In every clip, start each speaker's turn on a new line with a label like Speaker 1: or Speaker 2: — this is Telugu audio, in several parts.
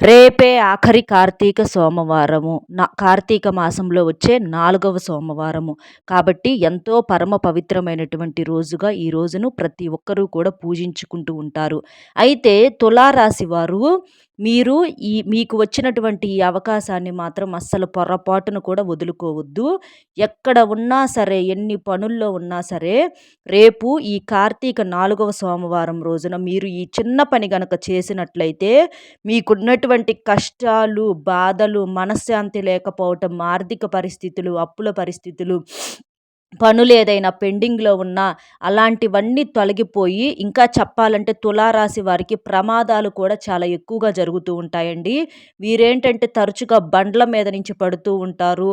Speaker 1: రేపే ఆఖరి కార్తీక సోమవారము. నా కార్తీక మాసంలో వచ్చే నాలుగవ సోమవారము. కాబట్టి ఎంతో పరమ పవిత్రమైనటువంటి రోజుగా ఈ రోజును ప్రతి ఒక్కరూ కూడా పూజించుకుంటూ ఉంటారు. అయితే తులారాశి వారు మీరు ఈ మీకు వచ్చినటువంటి ఈ అవకాశాన్ని మాత్రం అస్సలు పొరపాటును కూడా వదులుకోవద్దు. ఎక్కడ ఉన్నా సరే ఎన్ని పనుల్లో ఉన్నా సరే రేపు ఈ కార్తీక నాలుగవ సోమవారం రోజున మీరు ఈ చిన్న పని గనక చేసినట్లయితే మీకున్నటువంటి కష్టాలు బాధలు మనశ్శాంతి లేకపోవటం ఆర్థిక పరిస్థితులు అప్పుల పరిస్థితులు పనులు ఏదైనా పెండింగ్లో ఉన్నా అలాంటివన్నీ తొలగిపోయి ఇంకా చెప్పాలంటే తులారాశి వారికి ప్రమాదాలు కూడా చాలా ఎక్కువగా జరుగుతూ ఉంటాయండి. వీరేంటంటే తరచుగా బండ్ల మీద నుంచి పడుతూ ఉంటారు.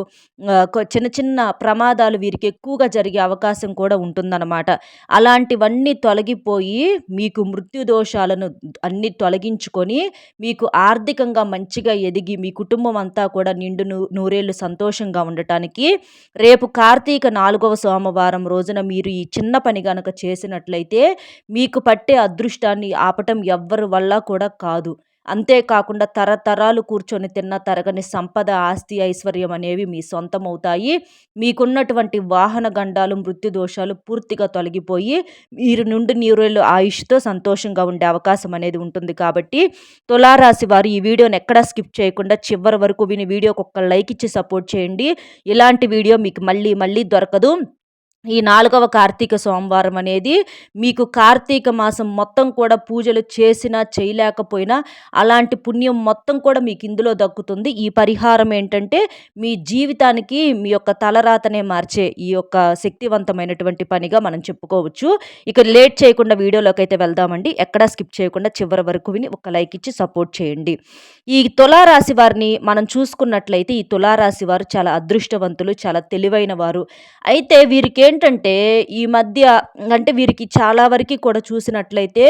Speaker 1: చిన్న చిన్న ప్రమాదాలు వీరికి ఎక్కువగా జరిగే అవకాశం కూడా ఉంటుందన్నమాట. అలాంటివన్నీ తొలగిపోయి మీకు మృత్యు దోషాలను అన్ని తొలగించుకొని మీకు ఆర్థికంగా మంచిగా ఎదిగి మీ కుటుంబం అంతా కూడా నిండు నూరేళ్ళు సంతోషంగా ఉండటానికి రేపు కార్తీక నాలుగో నాలుగవ సోమవారం రోజున మీరు ఈ చిన్న పని గనక చేసినట్లయితే మీకు పట్టే అదృష్టాన్ని ఆపటం ఎవ్వరి వల్ల కూడా కాదు. అంతేకాకుండా తరతరాలు కూర్చొని తిన్న తరగని సంపద ఆస్తి ఐశ్వర్యం అనేవి మీ సొంతమవుతాయి. మీకున్నటువంటి వాహన గండాలు మృత్యు దోషాలు పూర్తిగా తొలగిపోయి మీరు నుండి నీరులు ఆయుష్తో సంతోషంగా ఉండే అవకాశం అనేది ఉంటుంది కాబట్టి తులారాశి వారు ఈ వీడియోని ఎక్కడా స్కిప్ చేయకుండా చివరి వరకు విని వీడియోకి ఒక్క లైక్ ఇచ్చి సపోర్ట్ చేయండి. ఇలాంటి వీడియో మీకు మళ్ళీ మళ్ళీ దొరకదు. ఈ నాలుగవ కార్తీక సోమవారం అనేది మీకు కార్తీక మాసం మొత్తం కూడా పూజలు చేసినా చేయలేకపోయినా అలాంటి పుణ్యం మొత్తం కూడా మీకు ఇందులో దక్కుతుంది. ఈ పరిహారం ఏంటంటే మీ జీవితానికి మీ యొక్క తలరాతనే మార్చే ఈ యొక్క శక్తివంతమైనటువంటి పనిగా మనం చెప్పుకోవచ్చు. ఇక లేట్ చేయకుండా వీడియోలోకి అయితే వెళ్దామండి. ఎక్కడా స్కిప్ చేయకుండా చివరి వరకు విని ఒక లైక్ ఇచ్చి సపోర్ట్ చేయండి. ఈ తులారాశి వారిని మనం చూసుకున్నట్లయితే ఈ తులారాశి వారు చాలా అదృష్టవంతులు చాలా తెలివైన వారు. అయితే వీరికి ఏంటంటే ఈ మధ్య అంటే వీరికి చాలా వరకు కూడా చూసినట్లయితే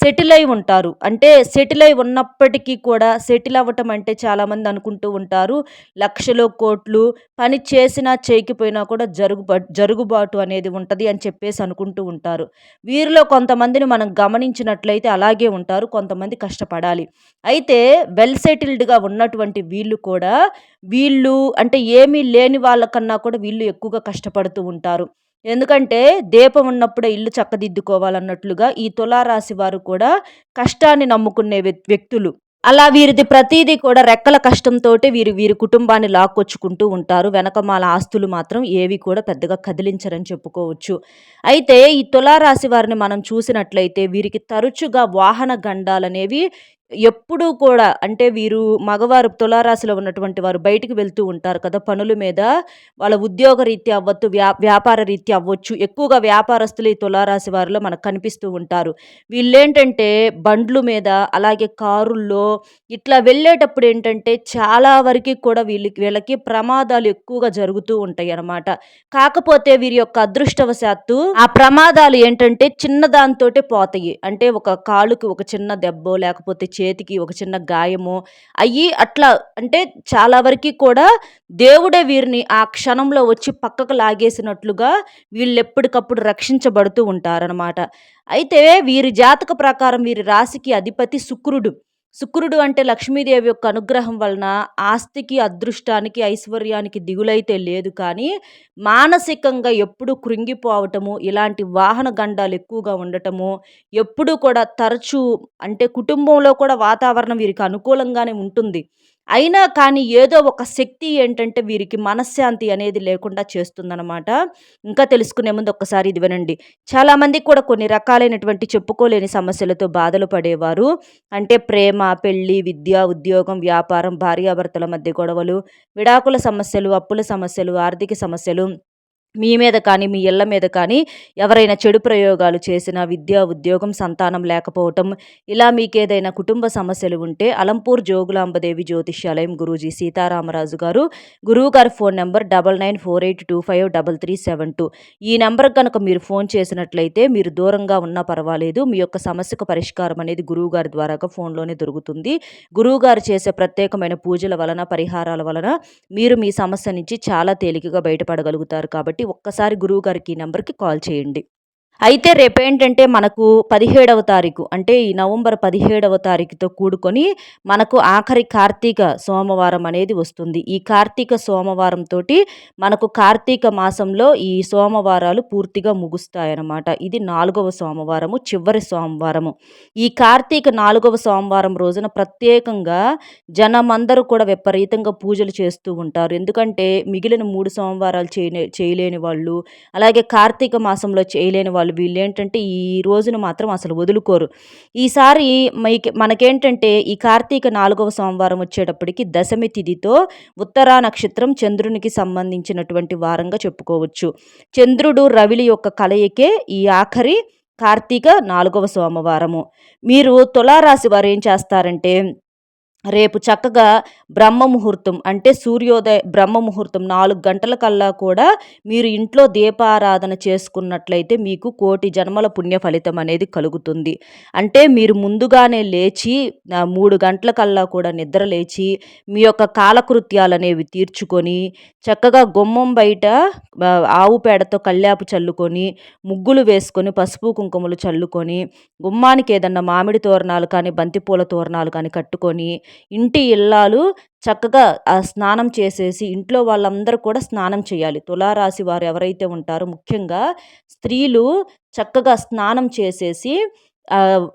Speaker 1: సెటిల్ అయి ఉంటారు. అంటే సెటిల్ అయి ఉన్నప్పటికీ కూడా సెటిల్ అవ్వటం అంటే చాలామంది అనుకుంటూ ఉంటారు. లక్షలో కోట్లు పని చేసినా చేయకపోయినా కూడా జరుగుబా జరుగుబాటు అనేది ఉంటుంది అని చెప్పేసి అనుకుంటూ ఉంటారు. వీరిలో కొంతమందిని మనం గమనించినట్లయితే అలాగే ఉంటారు. కొంతమంది కష్టపడాలి. అయితే వెల్ సెటిల్డ్గా ఉన్నటువంటి వీళ్ళు కూడా వీళ్ళు అంటే ఏమీ లేని వాళ్ళకన్నా కూడా వీళ్ళు ఎక్కువగా కష్టపడుతూ ఉంటారు. ఎందుకంటే దీపం ఉన్నప్పుడే ఇల్లు చక్కదిద్దుకోవాలన్నట్లుగా ఈ తులారాశి వారు కూడా కష్టాన్ని నమ్ముకునే వ్యక్తులు. అలా వీరిది ప్రతీది కూడా రెక్కల కష్టంతో వీరు వీరి కుటుంబాన్ని లాక్కొచ్చుకుంటూ ఉంటారు. వెనకమాల ఆస్తులు మాత్రం ఏవి కూడా పెద్దగా కదిలించరని చెప్పుకోవచ్చు. అయితే ఈ తులారాశి వారిని మనం చూసినట్లయితే వీరికి తరచుగా వాహన గండాలనేవి ఎప్పుడూ కూడా అంటే వీరు మగవారు తులారాశిలో ఉన్నటువంటి వారు బయటికి వెళ్తూ ఉంటారు కదా పనుల మీద. వాళ్ళ ఉద్యోగ రీత్యా అవ్వచ్చు వ్యా వ్యాపార రీత్యా అవ్వచ్చు ఎక్కువగా వ్యాపారస్తులు ఈ తులారాశి వారిలో మనకు కనిపిస్తూ ఉంటారు. వీళ్ళేంటంటే బండ్లు మీద అలాగే కారుల్లో ఇట్లా వెళ్ళేటప్పుడు ఏంటంటే చాలా వరకు కూడా వీళ్ళకి వీళ్ళకి ప్రమాదాలు ఎక్కువగా జరుగుతూ ఉంటాయి అన్నమాట. కాకపోతే వీరి యొక్క అదృష్టవశాత్తు ఆ ప్రమాదాలు ఏంటంటే చిన్న దాంతోటే పోతాయి. అంటే ఒక కాలుకి ఒక చిన్న దెబ్బో లేకపోతే చేతికి ఒక చిన్న గాయము అయ్యి అట్లా అంటే చాలా వరకు కూడా దేవుడే వీరిని ఆ క్షణంలో వచ్చి పక్కకు లాగేసినట్లుగా వీళ్ళు ఎప్పటికప్పుడు రక్షించబడుతూ ఉంటారనమాట అయితే వీరి జాతక ప్రకారం వీరి రాశికి అధిపతి శుక్రుడు. శుక్రుడు అంటే లక్ష్మీదేవి యొక్క అనుగ్రహం వలన ఆస్తికి అదృష్టానికి ఐశ్వర్యానికి దిగులైతే లేదు. కానీ మానసికంగా ఎప్పుడు కృంగిపోవటము ఇలాంటి వాహన గండాలు ఎక్కువగా ఉండటము ఎప్పుడు కూడా తరచూ అంటే కుటుంబంలో కూడా వాతావరణం వీరికి అనుకూలంగానే ఉంటుంది. అయినా కానీ ఏదో ఒక శక్తి ఏంటంటే వీరికి మనశ్శాంతి అనేది లేకుండా చేస్తుందన్నమాట. ఇంకా తెలుసుకునే ముందు ఒక్కసారి ఇది వినండి. చాలామందికి కూడా కొన్ని రకాలైనటువంటి చెప్పుకోలేని సమస్యలతో బాధలు పడేవారు. అంటే ప్రేమ పెళ్ళి విద్య ఉద్యోగం వ్యాపారం భార్యాభర్తల మధ్య గొడవలు విడాకుల సమస్యలు అప్పుల సమస్యలు ఆర్థిక సమస్యలు మీ మీద కానీ మీ ఇళ్ళ మీద కానీ ఎవరైనా చెడు ప్రయోగాలు చేసిన విద్య ఉద్యోగం సంతానం లేకపోవటం ఇలా మీకు ఏదైనా కుటుంబ సమస్యలు ఉంటే అలంపూర్ జోగులాంబదేవి జ్యోతిష్యాలయం గురూజీ సీతారామరాజు గారు గురువు గారి phone number double nine four eight two five double three seven two. ఈ నెంబర్ కనుక మీరు ఫోన్ చేసినట్లయితే మీరు దూరంగా ఉన్నా పర్వాలేదు. మీ యొక్క సమస్యకు పరిష్కారం అనేది గురువు గారి ద్వారాగా ఫోన్లోనే దొరుకుతుంది. గురువు గారు చేసే ప్రత్యేకమైన పూజల వలన పరిహారాల వలన మీరు మీ సమస్య నుంచి చాలా తేలికగా బయటపడగలుగుతారు కాబట్టి ఒక్కసారి గురువు గారికి ఈ నెంబర్కి కాల్ చేయండి. అయితే రేపేంటంటే మనకు పదిహేడవ తారీఖు అంటే ఈ నవంబర్ పదిహేడవ తారీఖుతో కూడుకొని మనకు ఆఖరి కార్తీక సోమవారం అనేది వస్తుంది. ఈ కార్తీక సోమవారంతో మనకు కార్తీక మాసంలో ఈ సోమవారాలు పూర్తిగా ముగుస్తాయన్నమాట. ఇది నాలుగవ సోమవారము చివరి సోమవారము. ఈ కార్తీక నాలుగవ సోమవారం రోజున ప్రత్యేకంగా జనమందరూ కూడా విపరీతంగా పూజలు చేస్తూ ఉంటారు. ఎందుకంటే మిగిలిన మూడు సోమవారాలు చేయలేని వాళ్ళు అలాగే కార్తీక మాసంలో చేయలేని వాళ్ళు వీళ్ళు ఏంటంటే ఈ రోజును మాత్రం అసలు వదులుకోరు. ఈసారి మైకి మనకేంటంటే ఈ కార్తీక నాలుగవ సోమవారం వచ్చేటప్పటికి దశమి తిథితో ఉత్తరా నక్షత్రం చంద్రునికి సంబంధించినటువంటి వారంగా చెప్పుకోవచ్చు. చంద్రుడు రవిలి యొక్క కలయికే ఈ ఆఖరి కార్తీక నాలుగవ సోమవారము. మీరు తులారాశి వారు ఏం చేస్తారంటే రేపు చక్కగా బ్రహ్మ ముహూర్తం అంటే సూర్యోదయ బ్రహ్మ ముహూర్తం నాలుగు గంటల కల్లా కూడా మీరు ఇంట్లో దీపారాధన చేసుకున్నట్లయితే మీకు కోటి జన్మల పుణ్య ఫలితం అనేది కలుగుతుంది. అంటే మీరు ముందుగానే లేచి మూడు గంటల కల్లా కూడా నిద్ర లేచి మీ యొక్క కాలకృత్యాలు అనేవి తీర్చుకొని చక్కగా గుమ్మం బయట ఆవు పేడతో కళ్యాపు చల్లుకొని ముగ్గులు వేసుకొని పసుపు కుంకుమలు చల్లుకొని గుమ్మానికి ఏదన్నా మామిడి తోరణాలు కానీ బంతిపూల తోరణాలు కానీ కట్టుకొని ఇంటి ఇల్లాలు చక్కగా స్నానం చేసేసి ఇంట్లో వాళ్ళందరూ కూడా స్నానం చేయాలి. తులారాశి వారు ఎవరైతే ఉంటారో ముఖ్యంగా స్త్రీలు చక్కగా స్నానం చేసేసి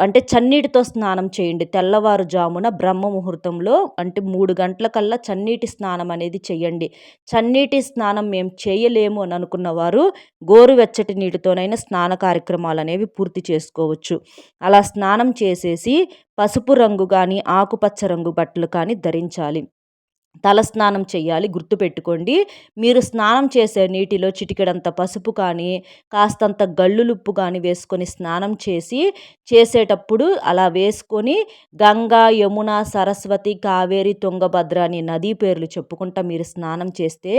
Speaker 1: అంటే చన్నీటితో స్నానం చేయండి. తెల్లవారుజామున బ్రహ్మ ముహూర్తంలో అంటే మూడు గంటల కల్లా చన్నీటి స్నానం అనేది చేయండి. చన్నీటి స్నానం మేము చేయలేము అని అనుకున్న వారు గోరువెచ్చటి నీటితోనైనా స్నాన కార్యక్రమాలు అనేవి పూర్తి చేసుకోవచ్చు. అలా స్నానం చేసేసి పసుపు రంగు కానీ ఆకుపచ్చ రంగు బట్టలు కానీ ధరించాలి. తలస్నానం చేయాలి గుర్తుపెట్టుకోండి. మీరు స్నానం చేసే నీటిలో చిటికెడంత పసుపు కానీ కాస్తంత గళ్ళులుప్పు కానీ వేసుకొని స్నానం చేసి చేసేటప్పుడు అలా వేసుకొని గంగా యమున సరస్వతి కావేరి తుంగభద్ర అనే నదీ పేర్లు చెప్పుకుంటా మీరు స్నానం చేస్తే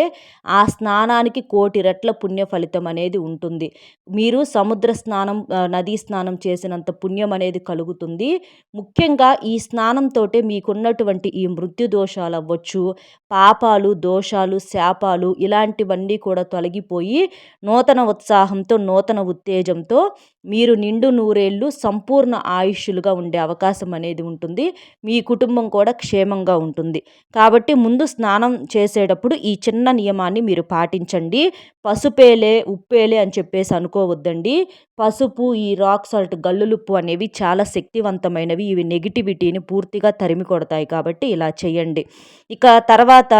Speaker 1: ఆ స్నానానికి కోటి రెట్ల పుణ్య ఫలితం అనేది ఉంటుంది. మీరు సముద్ర స్నానం నదీ స్నానం చేసినంత పుణ్యం అనేది కలుగుతుంది. ముఖ్యంగా ఈ స్నానంతో మీకున్నటువంటి ఈ మృత్యు దోషాలు అవ్వచ్చు పాపాలు దోషాలు శాపాలు ఇలాంటివన్నీ కూడా తొలగిపోయి నూతన ఉత్సాహంతో నూతన ఉత్తేజంతో మీరు నిండు నూరేళ్ళు సంపూర్ణ ఆయుష్యులుగా ఉండే అవకాశం అనేది ఉంటుంది. మీ కుటుంబం కూడా క్షేమంగా ఉంటుంది. కాబట్టి ముందు స్నానం చేసేటప్పుడు ఈ చిన్న నియమాన్ని మీరు పాటించండి. పసుపేలే ఉప్పేలే అని చెప్పేసి అనుకోవద్దండి. పసుపు ఈ రాక్ సాల్ట్ గల్లులుప్పు అనేవి చాలా శక్తివంతమైనవి. ఇవి నెగిటివిటీని పూర్తిగా తరిమి కొడతాయి కాబట్టి ఇలా చేయండి. ఇక తర్వాత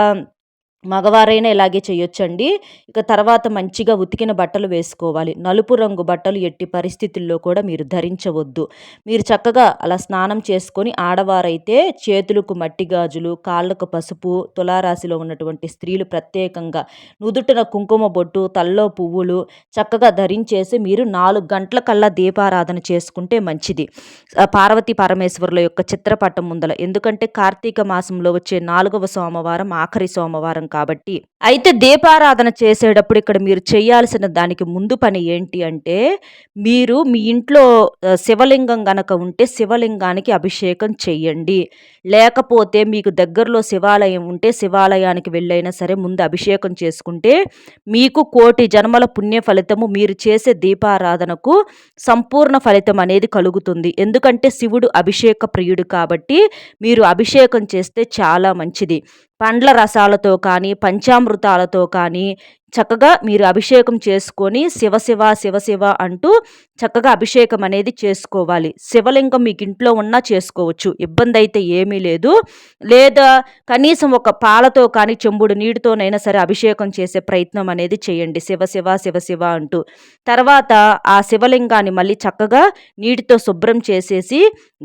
Speaker 1: మగవారైనా ఇలాగే చేయొచ్చండి. ఇక తర్వాత మంచిగా ఉతికిన బట్టలు వేసుకోవాలి. నలుపు రంగు బట్టలు ఎట్టి పరిస్థితుల్లో కూడా మీరు ధరించవద్దు. మీరు చక్కగా అలా స్నానం చేసుకొని ఆడవారైతే చేతులకు మట్టి గాజులు కాళ్ళకు పసుపు తులారాశిలో ఉన్నటువంటి స్త్రీలు ప్రత్యేకంగా నుదుటిన కుంకుమ బొట్టు తల్లో పువ్వులు చక్కగా ధరించేసి మీరు నాలుగు గంటల కల్లా దీపారాధన చేసుకుంటే మంచిది. పార్వతీ పరమేశ్వరుల యొక్క చిత్రపటం ముందల. ఎందుకంటే కార్తీక మాసంలో వచ్చే నాలుగవ సోమవారం ఆఖరి సోమవారం కాబట్టి అయితే దీపారాధన చేసేటప్పుడు ఇక్కడ మీరు చేయాల్సిన దానికి ముందు పని ఏంటి అంటే మీరు మీ ఇంట్లో శివలింగం గనక ఉంటే శివలింగానికి అభిషేకం చెయ్యండి లేకపోతే మీకు దగ్గరలో శివాలయం ఉంటే శివాలయానికి వెళ్ళైనా సరే ముందు అభిషేకం చేసుకుంటే మీకు కోటి జన్మల పుణ్య ఫలితము మీరు చేసే దీపారాధనకు సంపూర్ణ ఫలితం అనేది కలుగుతుంది. ఎందుకంటే శివుడు అభిషేక ప్రియుడు కాబట్టి మీరు అభిషేకం చేస్తే చాలా మంచిది. పండ్ల రసాలతో కానీ పంచామృతాలతో కానీ చక్కగా మీరు అభిషేకం చేసుకొని శివశివ శివశివ అంటూ చక్కగా అభిషేకం అనేది చేసుకోవాలి. శివలింగం మీకు ఇంట్లో ఉన్నా చేసుకోవచ్చు. ఇబ్బంది అయితే ఏమీ లేదు. లేదా కనీసం ఒక పాలతో కానీ చెంబుడు నీటితోనైనా సరే అభిషేకం చేసే ప్రయత్నం అనేది చేయండి. శివశివ శివశివ అంటూ. తర్వాత ఆ శివలింగాన్ని మళ్ళీ చక్కగా నీటితో శుభ్రం చేసేసి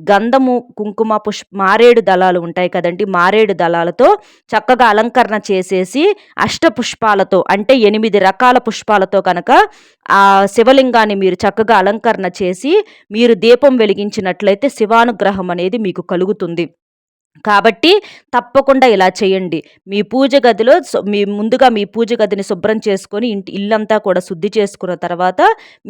Speaker 1: గంధము కుంకుమ పుష్ మారేడు దళాలు ఉంటాయి కదండి. మారేడు దళాలతో చక్కగా అలంకరణ చేసేసి అష్టపుష్పాలతో అంటే ఎనిమిది రకాల పుష్పాలతో కనుక ఆ శివలింగాన్ని మీరు చక్కగా అలంకరణ చేసి మీరు దీపం వెలిగించినట్లయితే శివానుగ్రహం అనేది మీకు కలుగుతుంది. కాబట్టి తప్పకుండా ఇలా చేయండి. మీ పూజ గదిలో మీ ముందుగా మీ పూజ గదిని శుభ్రం చేసుకొని ఇంటి ఇల్లంతా కూడా శుద్ధి చేసుకున్న తర్వాత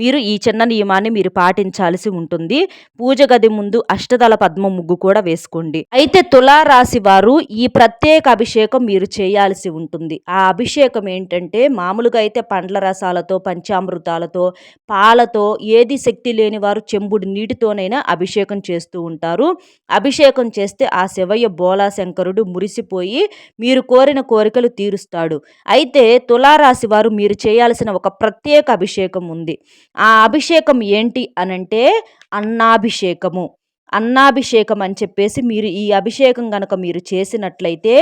Speaker 1: మీరు ఈ చిన్న నియమాన్ని మీరు పాటించాల్సి ఉంటుంది. పూజ గది ముందు అష్టదళ పద్మ ముగ్గు కూడా వేసుకోండి. అయితే తులారాశి వారు ఈ ప్రత్యేక అభిషేకం మీరు చేయాల్సి ఉంటుంది. ఆ అభిషేకం ఏంటంటే మామూలుగా అయితే పండ్ల రసాలతో పంచామృతాలతో పాలతో ఏది శక్తి లేని వారు చెంబుడు నీటితోనైనా అభిషేకం చేస్తూ ఉంటారు. అభిషేకం చేస్తే ఆ శివయ్య బోలాశంకరుడు మురిసిపోయి మీరు కోరిన కోరికలు తీరుస్తాడు. అయితే తులారాశి వారు మీరు చేయాల్సిన ఒక ప్రత్యేక అభిషేకం ఉంది. ఆ అభిషేకం ఏంటి అనంటే అన్నాభిషేకము. అన్నాభిషేకం అని చెప్పేసి మీరు ఈ అభిషేకం గనక మీరు చేసినట్లయితే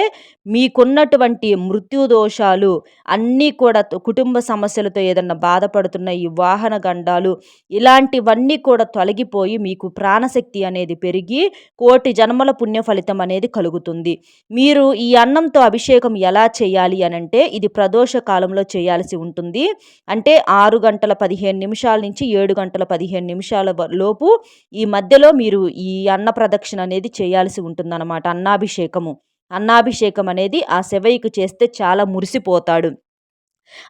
Speaker 1: మీకున్నటువంటి మృత్యు దోషాలు అన్నీ కూడా కుటుంబ సమస్యలతో ఏదన్నా బాధపడుతున్న ఈ వాహన గండాలు ఇలాంటివన్నీ కూడా తొలగిపోయి మీకు ప్రాణశక్తి అనేది పెరిగి కోటి జన్మల పుణ్య ఫలితం అనేది కలుగుతుంది. మీరు ఈ అన్నంతో అభిషేకం ఎలా చేయాలి అనంటే ఇది ప్రదోష కాలంలో చేయాల్సి ఉంటుంది. అంటే ఆరు గంటల పదిహేను నిమిషాల నుంచి ఏడు గంటల పదిహేను నిమిషాల లోపు ఈ మధ్యలో మీరు ఈ అన్న ప్రదక్షిణ అనేది చేయాల్సి ఉంటుందన్నమాట. అన్నాభిషేకము. అన్నాభిషేకం అనేది ఆ శివయ్యకు చేస్తే చాలా మురిసిపోతాడు.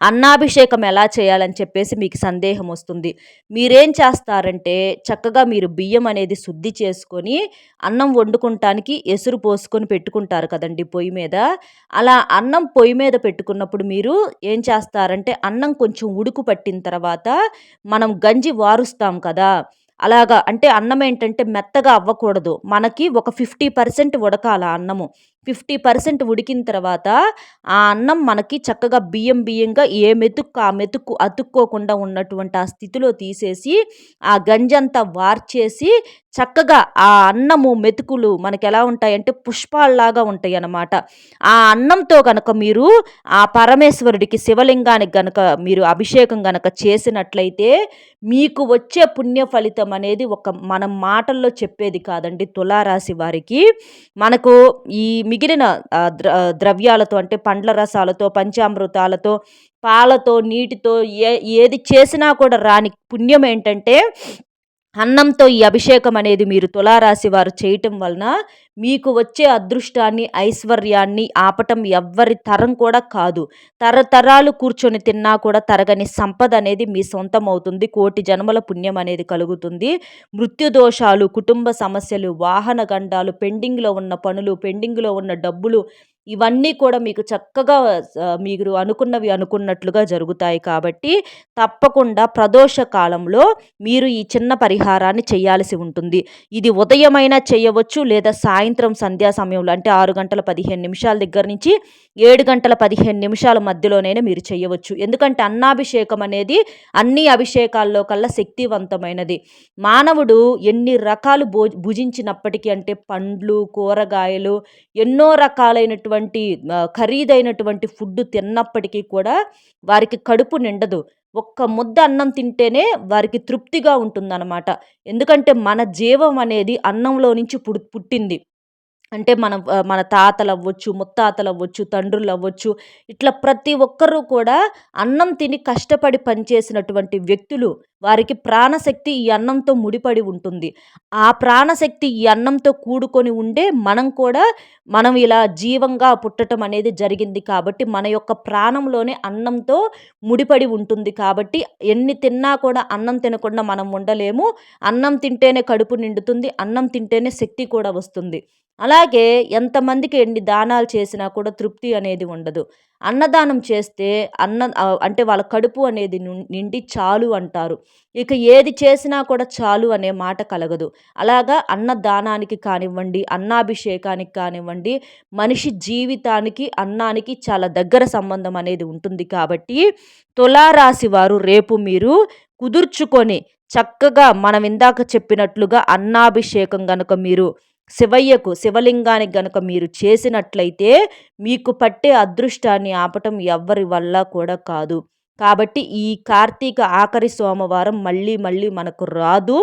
Speaker 1: అన్నాభిషేకం ఎలా చేయాలని చెప్పేసి మీకు సందేహం వస్తుంది. మీరేం చేస్తారంటే చక్కగా మీరు బియ్యం అనేది శుద్ధి చేసుకొని అన్నం వండుకుంటానికి ఎసురు పోసుకొని పెట్టుకుంటారు కదండి పొయ్యి మీద. అలా అన్నం పొయ్యి మీద పెట్టుకున్నప్పుడు మీరు ఏం చేస్తారంటే అన్నం కొంచెం ఉడుకు పట్టిన తర్వాత మనం గంజి వారుస్తాం కదా. అలాగా అంటే అన్నం ఏంటంటే మెత్తగా అవ్వకూడదు. మనకి ఒక ఫిఫ్టీ పర్సెంట్ ఉడకాల అన్నము. ఫిఫ్టీ పర్సెంట్ ఉడికిన తర్వాత ఆ అన్నం మనకి చక్కగా బియ్యం బియ్యంగా ఏ మెతుక్కు ఆ మెతుక్కు అతుక్కోకుండా ఉన్నటువంటి ఆ స్థితిలో తీసేసి ఆ గంజంతా వార్చేసి చక్కగా ఆ అన్నము మెతుకులు మనకి ఎలా ఉంటాయంటే పుష్పాల్లాగా ఉంటాయి అన్నమాట ఆ అన్నంతో కనుక మీరు ఆ పరమేశ్వరుడికి శివలింగానికి గనక మీరు అభిషేకం గనక చేసినట్లయితే మీకు వచ్చే పుణ్య ఫలితం అనేది ఒక మనం మాటల్లో చెప్పేది కాదండి తులారాశి వారికి. మనకు ఈ మిగిలిన ద్ర ద్రవ్యాలతో అంటే పండ్ల రసాలతో పంచామృతాలతో పాలతో నీటితో ఏ ఏది చేసినా కూడా రాని పుణ్యం ఏంటంటే అన్నంతో ఈ అభిషేకం అనేది మీరు తులారాశి వారు చేయటం వలన మీకు వచ్చే అదృష్టాన్ని ఐశ్వర్యాన్ని ఆపటం ఎవ్వరి తరం కూడా కాదు. తరతరాలు కూర్చొని తిన్నా కూడా తరగని సంపద అనేది మీ సొంతం అవుతుంది కోటి జన్మల పుణ్యం అనేది కలుగుతుంది. మృత్యు దోషాలు కుటుంబ సమస్యలు వాహన గండాలు పెండింగ్లో ఉన్న పనులు పెండింగ్లో ఉన్న డబ్బులు ఇవన్నీ కూడా మీకు చక్కగా మీరు అనుకున్నవి అనుకున్నట్లుగా జరుగుతాయి కాబట్టి తప్పకుండా ప్రదోష కాలంలో మీరు ఈ చిన్న పరిహారాన్ని చేయాల్సి ఉంటుంది. ఇది ఉదయమైనా చేయవచ్చు లేదా సాయంత్రం సంధ్యా సమయంలో అంటే ఆరు గంటల పదిహేను నిమిషాల దగ్గర నుంచి ఏడు గంటల పదిహేను నిమిషాల మధ్యలోనైనా మీరు చేయవచ్చు. ఎందుకంటే అన్నాభిషేకం అనేది అన్ని అభిషేకాల్లో కల్లా శక్తివంతమైనది. మానవుడు ఎన్ని రకాలు భో భుజించినప్పటికీ అంటే పండ్లు కూరగాయలు ఎన్నో రకాలైనటువంటి అయినటువంటి ఖరీదైనటువంటి ఫుడ్ తిన్నప్పటికీ కూడా వారికి కడుపు నిండదు. ఒక్క ముద్ద అన్నం తింటేనే వారికి తృప్తిగా ఉంటుందన్నమాట. ఎందుకంటే మన జీవం అనేది అన్నంలో నుంచి పుడు పుట్టింది. అంటే మన మన తాతలు అవ్వచ్చు ముత్తాతలు అవ్వచ్చు తండ్రులు అవ్వచ్చు ఇట్లా ప్రతి ఒక్కరూ కూడా అన్నం తిని కష్టపడి పనిచేసినటువంటి వ్యక్తులు వారికి ప్రాణశక్తి ఈ అన్నంతో ముడిపడి ఉంటుంది. ఆ ప్రాణశక్తి ఈ అన్నంతో కూడుకొని ఉండే మనం కూడా మనం ఇలా జీవంగా పుట్టడం అనేది జరిగింది కాబట్టి మన యొక్క ప్రాణంలోనే అన్నంతో ముడిపడి ఉంటుంది కాబట్టి ఎన్ని తిన్నా కూడా అన్నం తినకుండా మనం ఉండలేము. అన్నం తింటేనే కడుపు నిండుతుంది అన్నం తింటేనే శక్తి కూడా వస్తుంది. అలాగే ఎంతమందికి ఎన్ని దానాలు చేసినా కూడా తృప్తి అనేది ఉండదు. అన్నదానం చేస్తే అన్న అంటే వాళ్ళ కడుపు అనేది నిండి చాలు అంటారు. ఇక ఏది చేసినా కూడా చాలు అనే మాట కలగదు. అలాగా అన్నదానానికి కానివ్వండి అన్నాభిషేకానికి కానివ్వండి మనిషి జీవితానికి అన్నానికి చాలా దగ్గర సంబంధం అనేది ఉంటుంది కాబట్టి తులారాశి వారు రేపు మీరు కుదుర్చుకొని చక్కగా మనం ఇందాక చెప్పినట్లుగా అన్నాభిషేకం గనుక మీరు శివయ్యకు శివలింగానికి గనుక మీరు చేసినట్లయితే మీకు పట్టే అదృష్టాన్ని ఆపటం ఎవ్వరి వల్ల కూడా కాదు. కాబట్టి ఈ కార్తీక ఆఖరి సోమవారం మళ్ళీ మళ్ళీ మనకు రాదు.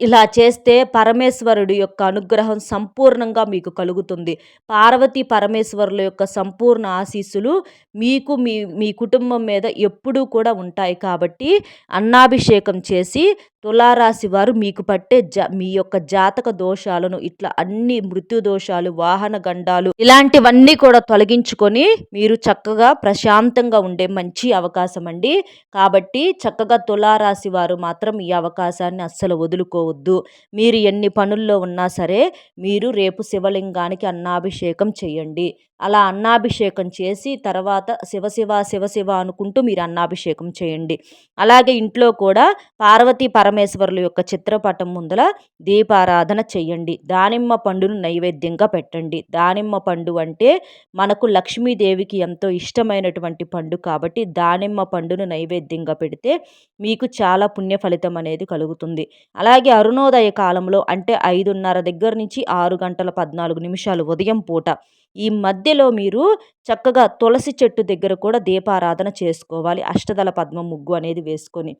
Speaker 1: ఇలా చేస్తే పరమేశ్వరుడి యొక్క అనుగ్రహం సంపూర్ణంగా మీకు కలుగుతుంది. పార్వతి పరమేశ్వరుల యొక్క సంపూర్ణ ఆశీస్సులు మీకు మీ మీ కుటుంబం మీద ఎప్పుడూ కూడా ఉంటాయి కాబట్టి అన్నాభిషేకం చేసి తులారాశి వారు మీకు పట్టే జ మీ యొక్క జాతక దోషాలను ఇట్లా అన్ని మృత్యు దోషాలు వాహన గండాలు ఇలాంటివన్నీ కూడా తొలగించుకొని మీరు చక్కగా ప్రశాంతంగా ఉండే మంచి అవకాశం అండి. కాబట్టి చక్కగా తులారాశి వారు మాత్రం ఈ అవకాశాన్ని అస్సలు వదులుకోవద్దు. మీరు ఎన్ని పనుల్లో ఉన్నా సరే మీరు రేపు శివలింగానికి అన్నాభిషేకం చేయండి. అలా అన్నాభిషేకం చేసి తర్వాత శివశివ శివశివ అనుకుంటూ మీరు అన్నాభిషేకం చేయండి. అలాగే ఇంట్లో కూడా పార్వతీ పరమేశ్వరుల యొక్క చిత్రపటం ముందల దీపారాధన చెయ్యండి. దానిమ్మ పండును నైవేద్యంగా పెట్టండి. దానిమ్మ పండు అంటే మనకు లక్ష్మీదేవికి ఎంతో ఇష్టమైనటువంటి పండు కాబట్టి దానిమ్మ పండును నైవేద్యంగా పెడితే మీకు చాలా పుణ్య ఫలితం అనేది కలుగుతుంది. అలాగే అరుణోదయ కాలంలో అంటే ఐదున్నర దగ్గర నుంచి ఆరు గంటల పద్నాలుగు నిమిషాలు ఉదయం పూట ఈ మధ్యలో మీరు చక్కగా తులసి చెట్టు దగ్గర కూడా దీపారాధన చేసుకోవాలి. అష్టదల పద్మ ముగ్గు అనేది వేసుకొని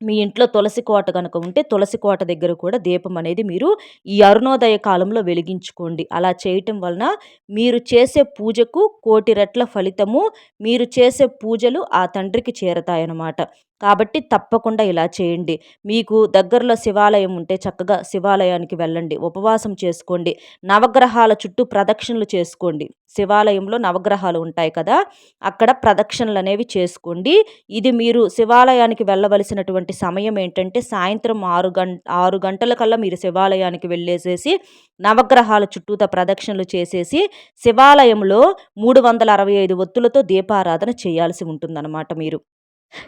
Speaker 1: మీ ఇంట్లో తులసి కోట కనుక ఉంటే తులసి కోట దగ్గర కూడా దీపం అనేది మీరు ఈ అరుణోదయ కాలంలో వెలిగించుకోండి. అలా చేయటం వలన మీరు చేసే పూజకు కోటి రెట్ల ఫలితము మీరు చేసే పూజలు ఆ తండ్రికి చేరతాయన్నమాట. కాబట్టి తప్పకుండా ఇలా చేయండి. మీకు దగ్గరలో శివాలయం ఉంటే చక్కగా శివాలయానికి వెళ్ళండి. ఉపవాసం చేసుకోండి. నవగ్రహాల చుట్టూ ప్రదక్షిణలు చేసుకోండి. శివాలయంలో నవగ్రహాలు ఉంటాయి కదా అక్కడ ప్రదక్షిణలు అనేవి చేసుకోండి. ఇది మీరు శివాలయానికి వెళ్ళవలసినటువంటి సమయం ఏంటంటే సాయంత్రం ఆరు గంట ఆరు గంటల కల్లా మీరు శివాలయానికి వెళ్ళేసేసి నవగ్రహాల చుట్టూత ప్రదక్షిణలు చేసేసి శివాలయంలో మూడు వందల అరవై ఐదు ఒత్తులతో దీపారాధన చేయాల్సి ఉంటుందన్నమాట మీరు.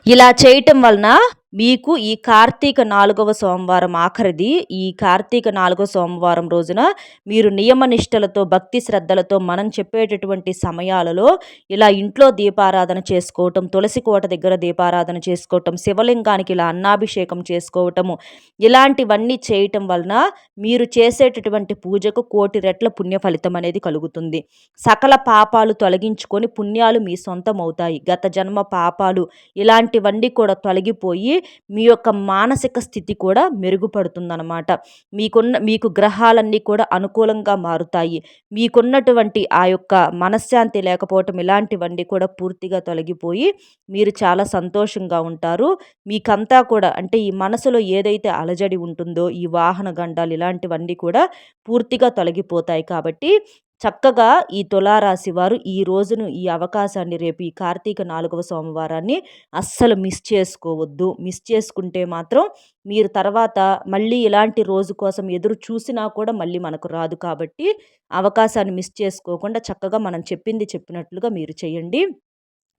Speaker 1: ఇలా చేయటం వలన మీకు ఈ కార్తీక నాలుగవ సోమవారం ఆఖరిది. ఈ కార్తీక నాలుగవ సోమవారం రోజున మీరు నియమనిష్టలతో భక్తి శ్రద్ధలతో మనం చెప్పేటటువంటి సమయాలలో ఇలా ఇంట్లో దీపారాధన చేసుకోవటం తులసి కోట దగ్గర దీపారాధన చేసుకోవటం శివలింగానికి ఇలా అన్నాభిషేకం చేసుకోవటము ఇలాంటివన్నీ చేయటం వలన మీరు చేసేటటువంటి పూజకు కోటి రెట్ల పుణ్య ఫలితం అనేది కలుగుతుంది. సకల పాపాలు తొలగించుకొని పుణ్యాలు మీ సొంతం అవుతాయి. గత జన్మ పాపాలు ఇలాంటివన్నీ కూడా తొలగిపోయి మీ యొక్క మానసిక స్థితి కూడా మెరుగుపడుతుందన్నమాట. మీకున్న మీకు గ్రహాలన్నీ కూడా అనుకూలంగా మారుతాయి. మీకున్నటువంటి ఆ యొక్క మనశ్శాంతి లేకపోవటం ఇలాంటివన్నీ కూడా పూర్తిగా తొలగిపోయి మీరు చాలా సంతోషంగా ఉంటారు. మీకంతా కూడా అంటే ఈ మనసులో ఏదైతే అలజడి ఉంటుందో ఈ వాహన గండాలు ఇలాంటివన్నీ కూడా పూర్తిగా తొలగిపోతాయి కాబట్టి చక్కగా ఈ తులారాశి వారు ఈ రోజును ఈ అవకాశాన్ని రేపు ఈ కార్తీక నాలుగవ సోమవారాన్ని అస్సలు మిస్ చేసుకోవద్దు. మిస్ చేసుకుంటే మాత్రం మీరు తర్వాత మళ్ళీ ఇలాంటి రోజు కోసం ఎదురు చూసినా కూడా మళ్ళీ మనకు రాదు కాబట్టి అవకాశాన్ని మిస్ చేసుకోకుండా చక్కగా మనం చెప్పింది చెప్పినట్లుగా మీరు చేయండి.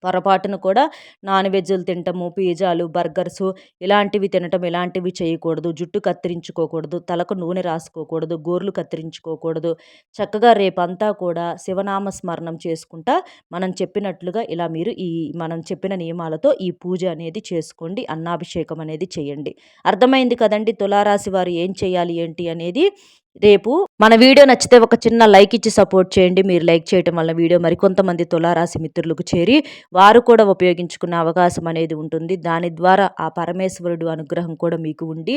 Speaker 1: పొరపాటును కూడా నాన్ వెజ్లు తినటము పిజ్జాలు బర్గర్స్ ఇలాంటివి తినటం ఇలాంటివి చేయకూడదు. జుట్టు కత్తిరించుకోకూడదు తలకు నూనె రాసుకోకూడదు గోర్లు కత్తిరించుకోకూడదు. చక్కగా రేపంతా కూడా శివనామ స్మరణం చేసుకుంటా మనం చెప్పినట్లుగా ఇలా మీరు ఈ మనం చెప్పిన నియమాలతో ఈ పూజ అనేది చేసుకోండి అన్నాభిషేకం అనేది చేయండి. అర్థమైంది కదండి తులారాశి వారు ఏం చేయాలి ఏంటి అనేది? రేపు మన వీడియో నచ్చితే ఒక చిన్న లైక్ ఇచ్చి సపోర్ట్ చేయండి. మీరు లైక్ చేయటం వల్ల వీడియో మరికొంతమంది తులారాశి మిత్రులకు చేరి వారు కూడా ఉపయోగించుకునే అవకాశం అనేది ఉంటుంది. దాని ద్వారా ఆ పరమేశ్వరుడు అనుగ్రహం కూడా మీకు ఉండి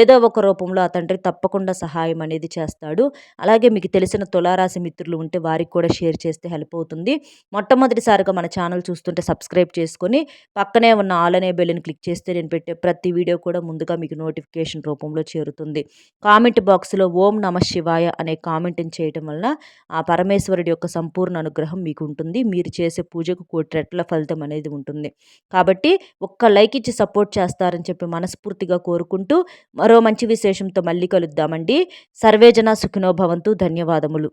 Speaker 1: ఏదో ఒక రూపంలో అతండ్రి తప్పకుండా సహాయం అనేది చేస్తాడు. అలాగే మీకు తెలిసిన తులారాశి మిత్రులు ఉంటే వారికి కూడా షేర్ చేస్తే హెల్ప్ అవుతుంది. మొట్టమొదటిసారిగా మన ఛానల్ చూస్తుంటే సబ్స్క్రైబ్ చేసుకొని పక్కనే ఉన్న ఆల్ అనే బెల్ని క్లిక్ చేస్తే నేను పెట్టే ప్రతి వీడియో కూడా ముందుగా మీకు నోటిఫికేషన్ రూపంలో చేరుతుంది. కామెంట్ బాక్స్లో ఓ ఓం నమ శివాయ అనే కామెంట్ని చేయటం వలన ఆ పరమేశ్వరుడి యొక్క సంపూర్ణ అనుగ్రహం మీకు ఉంటుంది. మీరు చేసే పూజకు కోటి రెట్ల ఫలితం అనేది ఉంటుంది. కాబట్టి ఒక్క లైక్ ఇచ్చి సపోర్ట్ చేస్తారని చెప్పి మనస్ఫూర్తిగా కోరుకుంటూ మరో మంచి విశేషంతో మళ్ళీ కలుద్దామండి. సర్వేజన సుఖినోభవంతు ధన్యవాదములు.